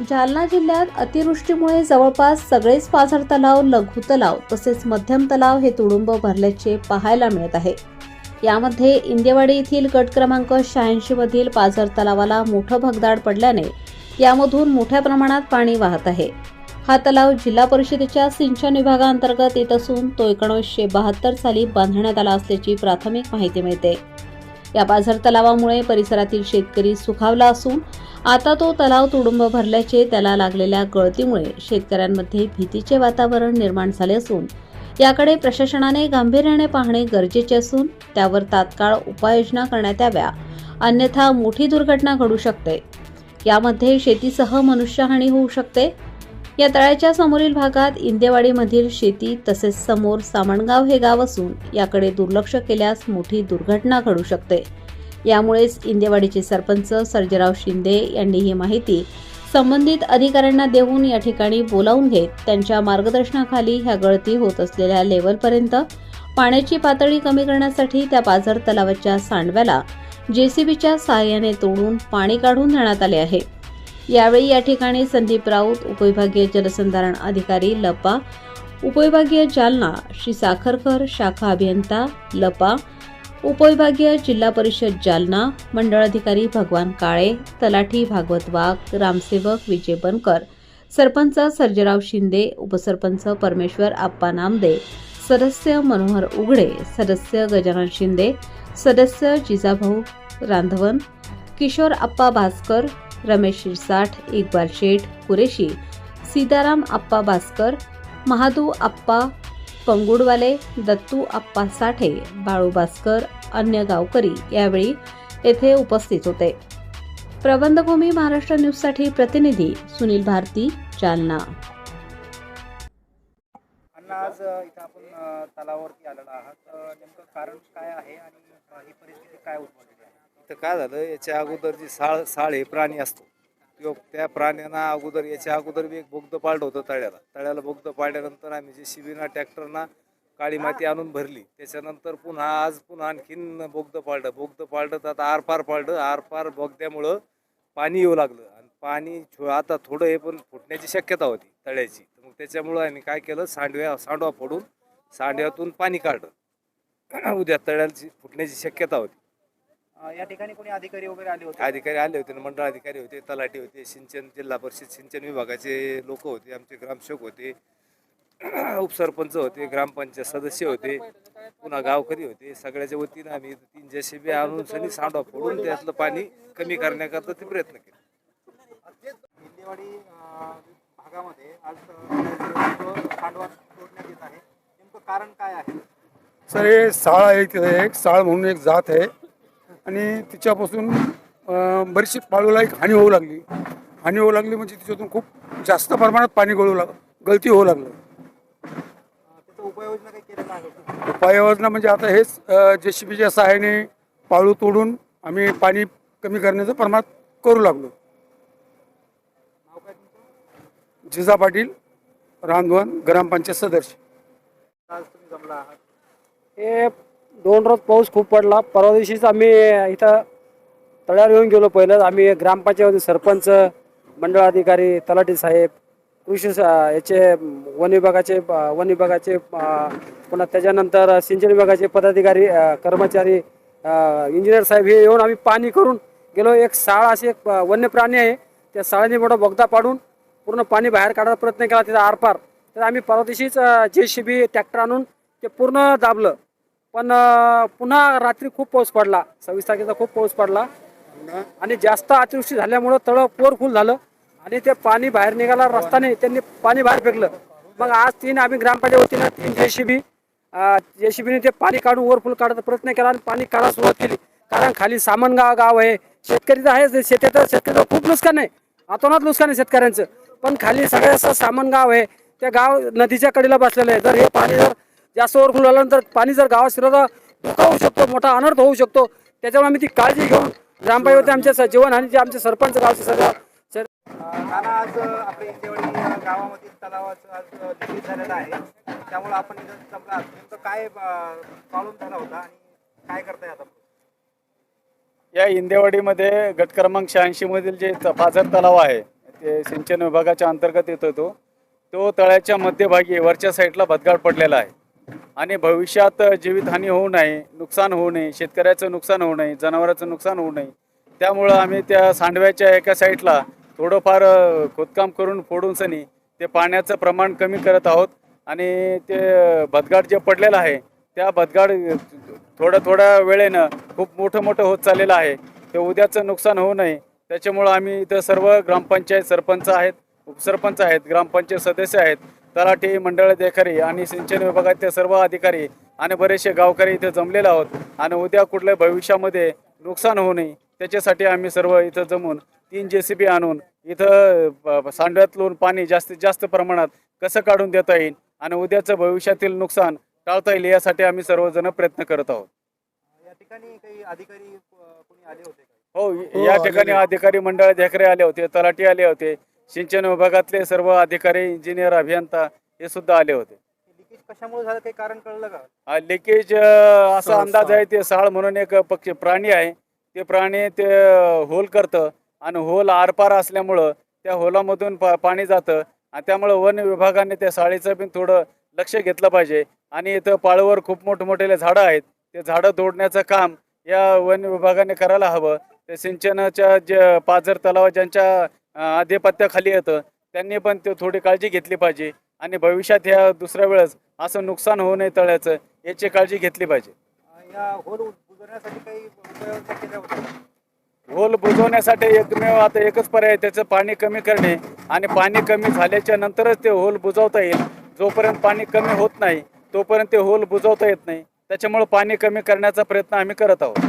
जालना जिल्ह्यात अतिवृष्टीमुळे जवळपास सगळेच पाझर तलाव लघु तलाव तसेच मध्यम तलाव हे तुडुंब भरल्याचे पाहायला मिळत आहे. यामध्ये इंदेवाडी येथील गट क्रमांक शहाऐंशी मधील पाझर तलावाला मोठं भगदाड पडल्याने यामधून मोठ्या प्रमाणात पाणी वाहत आहे. हा तलाव जिल्हा परिषदेच्या सिंचन विभागाअंतर्गत येत असून तो एकोणीसशे बहात्तर साली बांधण्यात आला असल्याची प्राथमिक माहिती मिळते. या पाझर तलावामुळे परिसरातील शेतकरी सुखावला असून आता तो तलाव तुडुंब भरल्याचे त्याला लागलेल्या गळतीमुळे शेतकऱ्यांमध्ये भीतीचे वातावरण निर्माण झाले असून याकडे प्रशासनाने गांभीर्याने पाहणे गरजेचे असून त्यावर तात्काळ उपाययोजना करण्यात याव्या. अन्यथा मोठी दुर्घटना घडू शकते. यामध्ये शेतीसह मनुष्यहानी होऊ शकते. या तळ्याच्या समोरील भागात इंदेवाडीमधील शेती तसेच समोर सामणगाव हे गाव असून याकडे दुर्लक्ष केल्यास मोठी दुर्घटना घडू शकते. यामुळेच इंदेवाडीचे सरपंच सर्जराव शिंदे यांनी ही माहिती संबंधित अधिकाऱ्यांना देऊन या ठिकाणी बोलावून घेत त्यांच्या मार्गदर्शनाखाली ह्या गळती होत असलेल्या लेवलपर्यंत पाण्याची पातळी कमी करण्यासाठी त्या पाझर तलावाच्या सांडव्याला जेसीबीच्या सहाय्याने तोडून पाणी काढून देण्यात आले आहे. यावेळी या ठिकाणी संदीप राऊत उपविभागीय जलसंधारण अधिकारी लपा उपविभागीय जालना श्री साखरकर शाखा अभियंता लपा उपविभागीय जिल्हा परिषद जालना मंडळ अधिकारी भगवान काळे तलाठी भागवत वाघ रामसेवक विजय बनकर सरपंच सर्जराव शिंदे उपसरपंच परमेश्वर आप्पा नामदे सदस्य मनोहर उघडे सदस्य गजानन शिंदे सदस्य जिजाभाऊ रांधवन किशोर आप्पा भास्कर रमेश शिरसाठ इकबाल शेठ कुरेशी सीताराम आप्पा भास्कर महादू आप्पा पंगुडवाले दत्तू आप्पा साठे बाळू भास्कर अन्य गावकरी यावेळी येथे उपस्थित होते. प्रबंधभूमी महाराष्ट्र न्यूजसाठी प्रतिनिधी सुनील भारती जालना. आज इथं आपण तलावावरती आलेलो आहात. नेमकं कारण काय आहे आणि ही परिस्थिती काय उद्भवलेली आहे? तर काय झालं याच्या अगोदर जी साळ साळ हे प्राणी असतो किंवा त्या प्राण्यांना अगोदर याच्या अगोदर बी एक बोगद पाळलं होतं तळ्याला. तळ्याला बोगद पाळल्यानंतर आम्ही जे शिबीना ट्रॅक्टरना काळी माती आणून भरली. त्याच्यानंतर पुन्हा आज पुन्हा आणखीन बोगदं पाळलं. बोगद पाळलं तर आता आरपार पाळलं. आरपार बोगद्यामुळं पाणी येऊ लागलं. आणि पाणी छो- आता थोडं हे पण फुटण्याची शक्यता होती तळ्याची. तर मग त्याच्यामुळं आम्ही काय केलं सांडव्या सांडवा फोडून सांडव्यातून पाणी काढलं. उद्या तळ्याची फुटण्याची शक्यता होती. या ठिकाणी कोणी अधिकारी वगैरे आले होते? अधिकारी आले होते ना मंडळ अधिकारी होते तलाठी होते सिंचन जिल्हा परिषद सिंचन विभागाचे लोक होते आमचे ग्रामसेवक होते उपसरपंच होते ग्रामपंचायत सदस्य होते पुन्हा गावकरी होते सगळ्याच्या वतीनं आम्ही तीन जेसीबी आणून सनी सांडवा फोडून त्यातलं पाणी कमी करण्याकरता ते प्रयत्न केले. भागामध्ये आज तोडण्यात येत आहे नेमकं कारण काय आहे? सर हे साळ आहे तिथे एक साळ म्हणून एक जात आहे. आणि तिच्यापासून बरीचशी पाळूला एक हानी होऊ लागली. हानी होऊ लागली म्हणजे तिच्यातून खूप जास्त प्रमाणात पाणी गळू लाग गळती होऊ लागलं. उपाययोजना म्हणजे आता हेच जे सी बीच्या सहाय्याने पाळू तोडून आम्ही पाणी कमी करण्याचं प्रमाण करू लागलो. नाव काय तुमचं? जिजा पाटील रांधवन ग्रामपंचायत सदस्य. आज तुम्ही जमला आहात. हे दोन रोज पाऊस खूप पडला. परवा दिवशीच आम्ही इथं तळ्यावर येऊन गेलो पहिलं आम्ही ग्रामपंचायत सरपंच मंडळ अधिकारी तलाठी साहेब कृषी याचे वन विभागाचे वन विभागाचे पुन्हा त्याच्यानंतर सिंचन विभागाचे पदाधिकारी कर्मचारी इंजिनियर साहेब हे येऊन आम्ही पाणी करून गेलो. एक साळ असे एक वन्य प्राणी आहे. त्या साळाने मोठा बोगदा पाडून पूर्ण पाणी बाहेर काढायचा प्रयत्न केला. तिथं आरपार. तर आम्ही परवा दिवशीच जे सी बी ट्रॅक्टर आणून ते पूर्ण दाबलं. पण पुन्हा रात्री खूप पाऊस पडला. सव्वीस तारखेचा खूप पाऊस पडला. आणि जास्त अतिवृष्टी झाल्यामुळं तळं पोरफुल झालं. आणि ते पाणी बाहेर निघाला रस्ता नाही त्यांनी पाणी बाहेर फेकलं. मग आज तीन आम्ही ग्रामपंचायत वतीनं तीन जे जेसीबीने जे ते पाणी काढून ओरफुल काढायचा प्रयत्न केला आणि पाणी काढायला सुरुवात केली. कारण खाली सामनगाव गाव आहे. शेतकरी तर आहेच शेतीचं शेतीचं खूप नुकसान आहे. आतोनात नुकसान आहे शेतकऱ्यांचं. पण खाली सगळ्याचं सामान सामनगाव आहे. त्या गाव नदीच्या कडेला बसलेलं आहे. जर हे पाणी जर जास्त ओव्हरफुल झाल्यानंतर पाणी जर गावात शिरलं तर होऊ शकतो मोठा अनर्थ होऊ शकतो. त्याच्यामुळे आम्ही ती काळजी घेऊन ग्रामपंचायत आमच्या स- जीवन आणि जे आमचे सरपंच गावचे सर नाना आज आपल्या गावामधील तलावाचं आज लिखित झालेलं आहे. त्यामुळे आपण इथं जमला आहात. नेमकं काय प्रॉब्लेम झाला होता आणि काय करताय आता? या इंदेवाडीमध्ये गट क्रमांक शहाऐंशी मधील जे पाझर तलाव आहे ते सिंचन विभागाच्या अंतर्गत येतो तो. तो तळ्याच्या मध्यभागी वरच्या साईडला भदगाड पडलेला आहे. आणि भविष्यात जीवितहानी होऊ नये नुकसान होऊ नये शेतकऱ्याचं नुकसान होऊ नये जनावरांचं नुकसान होऊ नये त्यामुळं आम्ही त्या सांडव्याच्या एका साईडला थोडंफार खोदकाम करून फोडून सनी ते पाण्याचं प्रमाण कमी करत आहोत आणि ते भदगाड जे पडलेलं आहे त्या भदगाड थोड्या थोड्या वेळेनं खूप मोठं मोठं होत चाललेलं आहे. ते उद्याचं नुकसान होऊ नये. त्याच्यामुळं आम्ही इथं सर्व ग्रामपंचायत सरपंच आहेत उपसरपंच आहेत ग्रामपंचायत सदस्य आहेत तलाठी मंडळ अधिकारी आणि सिंचन विभागाचे सर्व अधिकारी आणि बरेचसे गावकरी इथे जमलेले आहोत. आणि उद्या कुठल्या भविष्यामध्ये नुकसान होऊ नये त्याच्यासाठी आम्ही सर्व इथं जमून तीन जे सी बी आणून इथं सांडव्यातून पाणी जास्तीत जास्त प्रमाणात कसं काढून देता येईल आणि उद्याचं भविष्यातील नुकसान टाळता येईल यासाठी आम्ही सर्वजण प्रयत्न करत आहोत. या ठिकाणी काही अधिकारी कोणी आले होते का? हो हो, या ठिकाणी आलेले. अधिकारी मंडळ देखरे आले होते तलाठी आले होते सिंचन विभागातले सर्व अधिकारी इंजिनियर अभियंता हे सुद्धा आले होते. लिकेज कशामुळे झालं काही कारण कळलं का? लिकेज असा अंदाज. आहे ते साळ म्हणून एक पक्षी प्राणी आहे. ते प्राणी ते होल करतं आणि होल आरपार असल्यामुळं त्या होलामधून पा पाणी जातं आणि त्यामुळं वन विभागाने त्या साळीचं पण थोडं लक्ष घेतलं पाहिजे. आणि इथं पाळवर खूप मोठमोठे झाडं आहेत. ते झाडं तोडण्याचं काम या वन विभागाने करायला हवं. ते सिंचनाच्या जे पाझर तलाव ज्यांच्या आधिपत्याखाली येतं. त्यांनी पण ते थोडी काळजी घेतली पाहिजे. आणि भविष्यात ह्या दुसऱ्या वेळेस असं नुकसान होऊ नये तळ्याचं याची काळजी घेतली पाहिजे. होल बुजवण्यासाठी एकमेव आता एकच पर्याय त्याचं पाणी कमी करणे. आणि पाणी कमी झाल्याच्या नंतरच ते होल बुजवता येईल. जोपर्यंत पाणी कमी होत नाही तोपर्यंत ते होल बुजवता येत नाही. त्याच्यामुळे पाणी कमी करण्याचा प्रयत्न आम्ही करत आहोत.